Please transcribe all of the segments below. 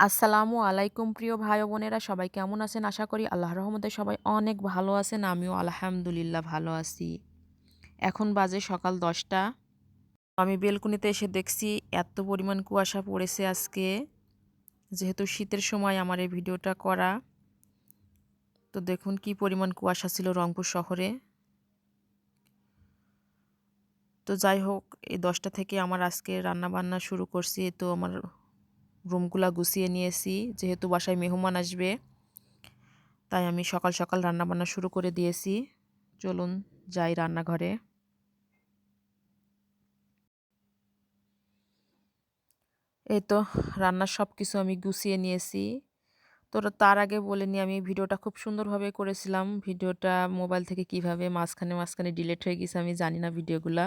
আসসালামু আলাইকুম প্রিয় ভাই বোনেরা, সবাই কেমন আছেন? আশা করি আল্লাহর রহমতে সবাই অনেক ভালো আছেন, আমিও আলহামদুলিল্লাহ ভালো আছি। এখন বাজে সকাল দশটা। আমি বেলকুনিতে এসে দেখছি এত পরিমাণ কুয়াশা পড়েছে আজকে। যেহেতু শীতের সময় আমার এই ভিডিওটা করা। তো দেখুন কি পরিমাণ কুয়াশা ছিল রংপুর শহরে। তো যাই হোক, এই দশটা থেকে আমার আজকে রান্না বান্না শুরু করছি। তো আমার রুমগুলা গুছিয়ে নিয়েছি। যেহেতু বাসায় মেহমান আসবে, তাই আমি সকাল সকাল রান্না বান্না শুরু করে দিয়েছি। চলুন যাই রান্নাঘরে। এই তো রান্নার সব কিছু আমি গুছিয়ে নিয়েছি। তো তার আগে বলে নিই আমি ভিডিওটা খুব সুন্দরভাবে করেছিলাম। ভিডিওটা মোবাইল থেকে কীভাবে মাঝখানে মাঝখানে ডিলেট হয়ে গেছে, আমি জানি না ভিডিওগুলা।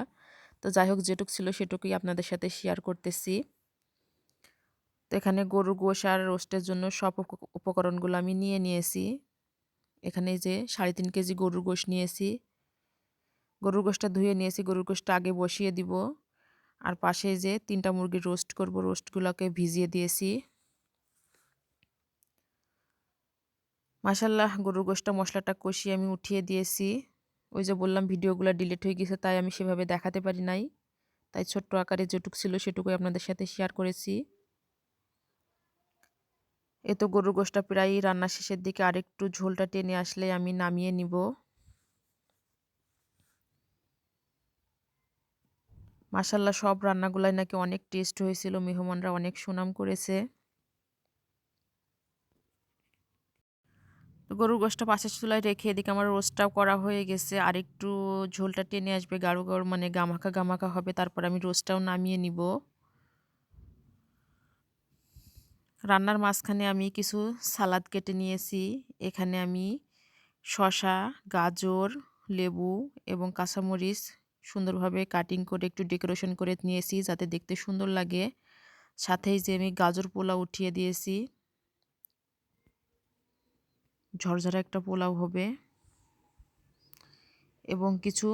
তো যাই হোক, যেটুক ছিল সেটুকুই আপনাদের সাথে শেয়ার করতেছি। তো এখানে গরুর গোশ আর রোস্টের জন্য সব উপকরণগুলো আমি নিয়ে নিয়েছি। এখানে যে সাড়ে তিন কেজি গরুর গোশ নিয়েছি। গরুর গোশটা ধুয়ে নিয়েছি, গরুর গোশটা আগে বসিয়ে দিব। আর পাশে যে তিনটা মুরগির রোস্ট করব, রোস্টগুলোকে ভিজিয়ে দিয়েছি। মাসাল্লাহ গরুর গোশটা মশলাটা কষিয়ে আমি উঠিয়ে দিয়েছি। ওই যে বললাম, ভিডিওগুলো ডিলিট হয়ে গেছে, তাই আমি সেভাবে দেখাতে পারি নাই। তাই ছোট্ট আকারে যেটুক ছিল সেটুকুই আপনাদের সাথে শেয়ার করেছি। এ তো গরুর গোশটা প্রায় রান্না শেষের দিকে আরেকটু ঝোলটা টেনে আসলে আমি নামিয়ে নিব। মাসাল্লাহ সব রান্নাগুলাই নাকি অনেক টেস্ট হয়েছিল, মেহমানরা অনেক সুনাম করেছে। গরুর গোশটা পাশের চুলায় রেখে এদিকে আমার রোস্টটাও করা হয়ে গেছে আর একটু ঝোলটা টেনে আসবে, গাঢ় গাঢ় মানে গামাখা গামাখা হবে, তারপর আমি রোস্টটাও নামিয়ে নিব। রান্নার মাঝখানে আমি কিছু সালাদ কেটে নিয়েছি। এখানে আমি শশা গাজর, লেবু এবং কাঁচামরিচ সুন্দরভাবে কাটিং করে একটু ডেকোরেশন করে নিয়েছি যাতে দেখতে সুন্দর লাগে। সাথেই যে আমি গাজর পোলাও উঠিয়ে দিয়েছি। ঝরঝরা একটা পোলাও হবে। এবং কিছু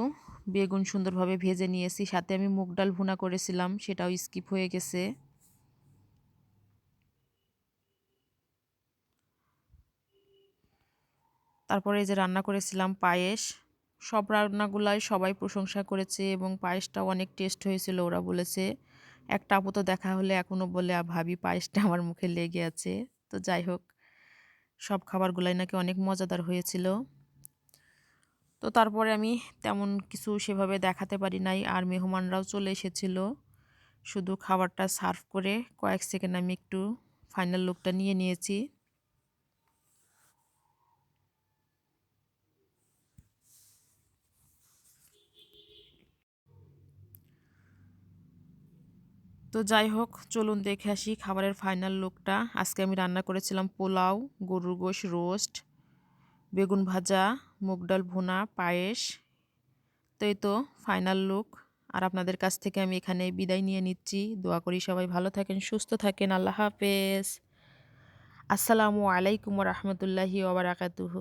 বেগুন সুন্দরভাবে ভেজে নিয়েছি। সাথে আমি মুগ ডাল ভুনা করেছিলাম, সেটাও স্কিপ হয়ে গেছে। তারপরে এই যে রান্না করেছিলাম পায়েস, সব রান্নাগুলাই সবাই প্রশংসা করেছে এবং পায়েসটাও অনেক টেস্ট হয়েছিল, ওরা বলেছে। একটা আপু তো দেখা হলে এখনও বলে ভাবি পায়েসটা আমার মুখে লেগে আছে। তো যাই হোক, সব খাবারগুলাই নাকি অনেক মজাদার হয়েছিল। তো তারপরে আমি তেমন কিছু সেভাবে দেখাতে পারি নাই, আর মেহমানরাও চলে এসেছিল। শুধু খাবারটা সার্ভ করে কয়েক সেকেন্ড আমি একটু ফাইনাল লুকটা নিয়ে নিয়েছি। তো যাই হোক, চলুন দেখে আসি খাবারের ফাইনাল লুকটা আজকে আমি রান্না করেছিলাম পোলাও, গরুর গোশ রোস্ট বেগুন ভাজা, মুগ ডাল ভুনা, পায়েস। তো এই তো ফাইনাল লুক আর আপনাদের কাছ থেকে আমি এখানে বিদায় নিয়ে নিচ্ছি। দোয়া করি সবাই ভালো থাকেন, সুস্থ থাকেন। আল্লাহ হাফেজ। আসসালামু আলাইকুম রহমতুল্লাহি ওবরাকাতুহু